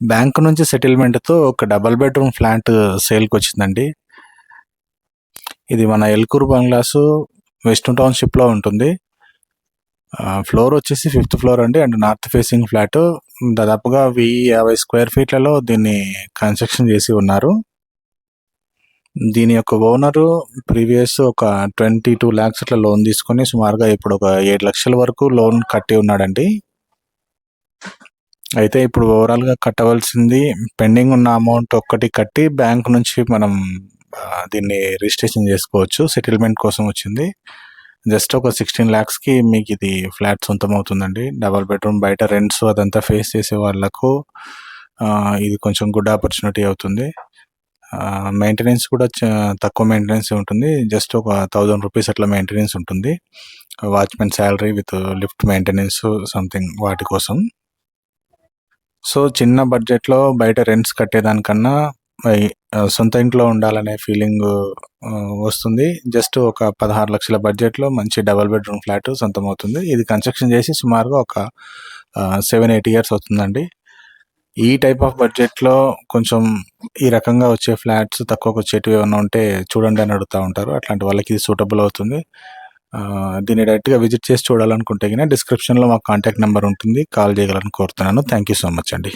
Bank నుంచి సెటిల్మెంట్తో ఒక double bedroom flat సేల్కి వచ్చిందండి ఇది మన ఎల్కూరు బంగ్లాసు వెస్ట్ టౌన్షిప్లో ఉంటుంది. ఫ్లోర్ వచ్చేసి ఫిఫ్త్ ఫ్లోర్ అండి. And north facing flat. దాదాపుగా వెయ్యి యాభై స్క్వేర్ ఫీట్లలో దీన్ని కన్స్ట్రక్షన్ చేసి ఉన్నారు. దీని యొక్క ఓనరు ప్రీవియస్ ఒక ట్వంటీ టూ ల్యాక్స్ అట్లా లోన్ తీసుకొని సుమారుగా ఇప్పుడు ఒక ఏడు లక్షల వరకు లోన్ కట్టి ఉన్నాడండి. అయితే ఇప్పుడు ఓవరాల్గా కట్టవలసింది పెండింగ్ ఉన్న అమౌంట్ ఒక్కటి కట్టి బ్యాంక్ నుంచి మనం దీన్ని రిజిస్ట్రేషన్ చేసుకోవచ్చు. సెటిల్మెంట్ కోసం వచ్చింది. జస్ట్ ఒక సిక్స్టీన్ ల్యాక్స్కి మీకు ఇది ఫ్లాట్ సొంతం అవుతుందండి. డబల్ బెడ్రూమ్ బయట రెంట్స్ అదంతా ఫేస్ చేసే వాళ్ళకు ఇది కొంచెం గుడ్ ఆపర్చునిటీ అవుతుంది. మెయింటెనెన్స్ కూడా తక్కువ మెయింటెనెన్స్ ఉంటుంది. జస్ట్ ఒక థౌజండ్ రూపీస్ అట్లా మెయింటెనెన్స్ ఉంటుంది. Watchman salary with lift maintenance something వాటి కోసం. సో చిన్న బడ్జెట్లో బయట రెంట్స్ కట్టేదానికన్నా సొంత ఇంట్లో ఉండాలనే ఫీలింగ్ వస్తుంది. జస్ట్ ఒక పదహారు లక్షల బడ్జెట్లో మంచి డబల్ బెడ్రూమ్ ఫ్లాట్ సొంతం అవుతుంది ఇది కన్స్ట్రక్షన్ చేసి సుమారుగా ఒక సెవెన్ ఎయిట్ ఇయర్స్ అవుతుందండి. ఈ టైప్ ఆఫ్ బడ్జెట్లో కొంచెం ఈ రకంగా వచ్చే ఫ్లాట్స్ తక్కువకు వచ్చేటివి ఏమైనా ఉంటే చూడండి అని అడుగుతూ ఉంటారు. అట్లాంటి వాళ్ళకి ఇది సూటబుల్ అవుతుంది. దీన్ని డైరెక్ట్గా విజిట్ చేసి చూడాలనుకుంటే కనుక డిస్క్రిప్షన్లో మా కాంటాక్ట్ నెంబర్ ఉంటుంది. కాల్ చేయగలని కోరుతున్నాను. థ్యాంక్ యూ సో మచ్ అండి.